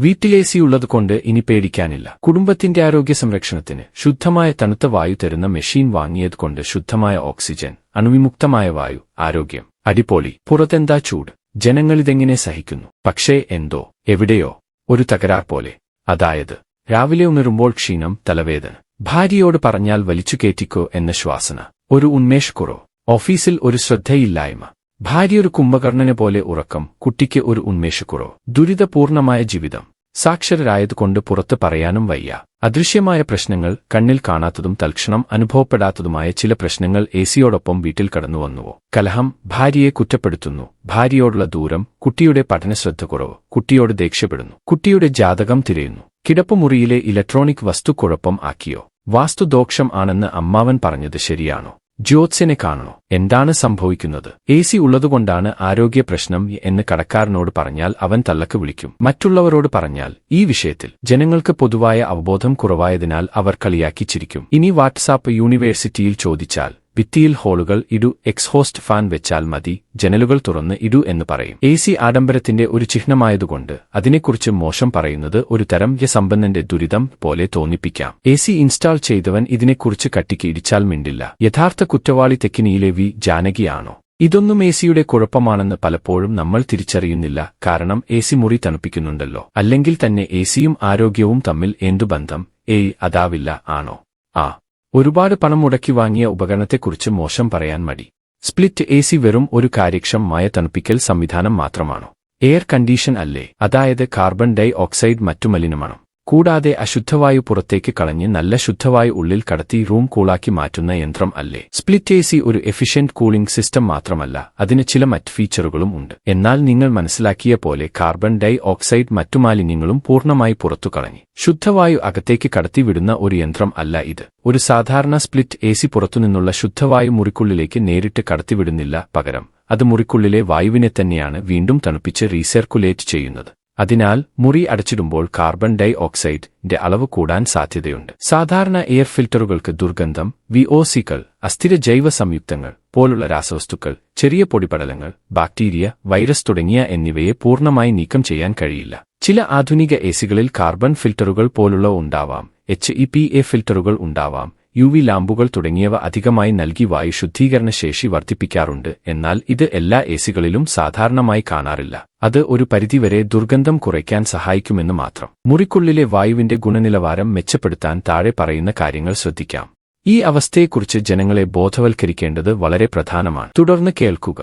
വീട്ടിലേസി ഉള്ളതുകൊണ്ട് ഇനി പേടിക്കാനില്ല. കുടുംബത്തിന്റെ ആരോഗ്യ സംരക്ഷണത്തിന് ശുദ്ധമായ തണുത്ത വായു തരുന്ന മെഷീൻ വാങ്ങിയതുകൊണ്ട് ശുദ്ധമായ ഓക്സിജൻ അണുവിമുക്തമായ വായു ആരോഗ്യം. അടിപൊളി. പുറത്തെന്താ ചൂട്? ജനങ്ങളിതെങ്ങനെ സഹിക്കുന്നു? പക്ഷേ എന്തോ എവിടെയോ ഒരു തകരാർ പോലെ. അതായത് രാവിലെ ഉണരുമ്പോൾ ക്ഷീണം തലവേദന. ഭാര്യയോട് പറഞ്ഞാൽ വലിച്ചു കയറ്റിക്കോ എന്ന ശ്വാസന. ഒരു ഉന്മേഷക്കുറോ. ഓഫീസിൽ ഒരു ശ്രദ്ധയില്ലായ്മ. ഭാര്യയൊരു കുംഭകർണനെ പോലെ ഉറക്കം കുട്ടിക്ക് ഒരു ഉന്മേഷക്കുറവ് ദുരിതപൂർണമായ ജീവിതം. സാക്ഷരരായതുകൊണ്ട് പുറത്ത് പറയാനും വയ്യ. അദൃശ്യമായ പ്രശ്നങ്ങൾ കണ്ണിൽ കാണാത്തതും തൽക്ഷണം അനുഭവപ്പെടാത്തതുമായ ചില പ്രശ്നങ്ങൾ എസിയോടൊപ്പം വീട്ടിൽ കടന്നുവന്നുവോ കലഹം ഭാര്യയെ കുറ്റപ്പെടുത്തുന്നു. ഭാര്യയോടുള്ള ദൂരം കുട്ടിയുടെ പഠനശ്രദ്ധ കുറവ് കുട്ടിയോട് ദേഷ്യപ്പെടുന്നു. കുട്ടിയുടെ ജാതകം തിരയുന്നു. കിടപ്പുമുറിയിലെ ഇലക്ട്രോണിക് വസ്തു കുഴപ്പം ആക്കിയോ? വാസ്തുദോഷം ആണെന്ന് അമ്മാവൻ പറഞ്ഞത് ശരിയാണോ? ജ്യോത്സ്യനെ കാണണോ? എന്താണ് സംഭവിക്കുന്നത്? എ സി ഉള്ളതുകൊണ്ടാണ് ആരോഗ്യ പ്രശ്നം എന്ന് കടക്കാരനോട് പറഞ്ഞാൽ അവൻ തള്ളക്ക് വിളിക്കും. മറ്റുള്ളവരോട് പറഞ്ഞാൽ ഈ വിഷയത്തിൽ ജനങ്ങൾക്ക് പൊതുവായ അവബോധം കുറവായതിനാൽ അവർ കളിയാക്കി ചിരിക്കും ഇനി വാട്സാപ്പ് യൂണിവേഴ്സിറ്റിയിൽ ചോദിച്ചാൽ ഭിത്തിയിൽ ഹോളുകൾ ഇടു എക്സ്ഹോസ്റ്റ് ഫാൻ വെച്ചാൽ മതി ജനലുകൾ തുറന്ന് ഇടു എന്ന് പറയും. എ സി ആഡംബരത്തിന്റെ ഒരു ചിഹ്നമായതുകൊണ്ട് അതിനെക്കുറിച്ച് മോശം പറയുന്നത് ഒരു തരം യസമ്പന്നന്റെ ദുരിതം പോലെ തോന്നിപ്പിക്കാം. എ സി ഇൻസ്റ്റാൾ ചെയ്തവൻ ഇതിനെക്കുറിച്ച് കട്ടിക്ക് ഇടിച്ചാൽ മിണ്ടില്ല. യഥാർത്ഥ കുറ്റവാളി തെക്കിനിയിലെ വി. ജാനകിയാണോ? ഇതൊന്നും എ സിയുടെ കുഴപ്പമാണെന്ന് പലപ്പോഴും നമ്മൾ തിരിച്ചറിയുന്നില്ല. കാരണം എ സി മുറി തണുപ്പിക്കുന്നുണ്ടല്ലോ. അല്ലെങ്കിൽ തന്നെ എ സിയും ആരോഗ്യവും തമ്മിൽ എന്തു ബന്ധം ഏയ് അതാവില്ല ആണോ? ആ. ഒരുപാട് പണം മുടക്കി വാങ്ങിയ ഉപകരണത്തെക്കുറിച്ച് മോശം പറയാൻ മടി. സ്പ്ലിറ്റ് എ സി വെറും ഒരു കാര്യക്ഷമമായ തണുപ്പിക്കൽ സംവിധാനം മാത്രമാണോ? എയർ കണ്ടീഷൻ അല്ലേ? അതായത് കാർബൺ ഡൈ ഓക്സൈഡ് മറ്റു മലിനമാണോ? കൂടാതെ അശുദ്ധവായു പുറത്തേക്ക് കളഞ്ഞ് നല്ല ശുദ്ധവായു ഉള്ളിൽ കടത്തി റൂം കൂളാക്കി മാറ്റുന്ന യന്ത്രം അല്ലേ? സ്പ്ലിറ്റ് എ ഒരു എഫിഷ്യന്റ് കൂളിംഗ് സിസ്റ്റം മാത്രമല്ല അതിന് ചില മറ്റ് ഫീച്ചറുകളും ഉണ്ട്. എന്നാൽ നിങ്ങൾ മനസ്സിലാക്കിയ പോലെ കാർബൺ ഡൈ ഓക്സൈഡ് മറ്റു മാലിന്യങ്ങളും പൂർണമായി പുറത്തു കളഞ്ഞു ശുദ്ധവായു അകത്തേക്ക് കടത്തിവിടുന്ന ഒരു യന്ത്രം അല്ല ഇത്. ഒരു സാധാരണ സ്പ്ലിറ്റ് എ സി പുറത്തുനിന്നുള്ള ശുദ്ധവായു മുറിക്കുള്ളിലേക്ക് നേരിട്ട് കടത്തിവിടുന്നില്ല പകരം അത് മുറിക്കുള്ളിലെ വായുവിനെ തന്നെയാണ് വീണ്ടും തണുപ്പിച്ച് റീസർക്കുലേറ്റ് ചെയ്യുന്നത്. അതിനാൽ മുറി അടച്ചിടുമ്പോൾ കാർബൺ ഡൈ ഓക്സൈഡിന്റെ അളവ് കൂടാൻ സാധ്യതയുണ്ട്. സാധാരണ എയർ ഫിൽറ്ററുകൾക്ക് ദുർഗന്ധം വി ഒ അസ്ഥിര ജൈവ സംയുക്തങ്ങൾ പോലുള്ള രാസവസ്തുക്കൾ ചെറിയ പൊടിപടലങ്ങൾ ബാക്ടീരിയ വൈറസ് തുടങ്ങിയ എന്നിവയെ പൂർണമായി നീക്കം ചെയ്യാൻ കഴിയില്ല. ചില ആധുനിക എസികളിൽ കാർബൺ ഫിൽറ്ററുകൾ പോലുള്ള ഉണ്ടാവാം എച്ച് ഇ പി എ ഫിൽറ്ററുകൾ ഉണ്ടാവാം യു വി ലാമ്പുകൾ തുടങ്ങിയവ അധികമായി നൽകി വായു ശുദ്ധീകരണ ശേഷി വർദ്ധിപ്പിക്കാറുണ്ട്. എന്നാൽ ഇത് എല്ലാ എസികളിലും സാധാരണമായി കാണാറില്ല. അത് ഒരു പരിധിവരെ ദുർഗന്ധം കുറയ്ക്കാൻ സഹായിക്കുമെന്ന് മാത്രം. മുറിക്കുള്ളിലെ വായുവിന്റെ ഗുണനിലവാരം മെച്ചപ്പെടുത്താൻ താഴെ പറയുന്ന കാര്യങ്ങൾ ശ്രദ്ധിക്കാം. ഈ അവസ്ഥയെക്കുറിച്ച് ജനങ്ങളെ ബോധവൽക്കരിക്കേണ്ടത് വളരെ പ്രധാനമാണ്. തുടർന്ന് കേൾക്കുക.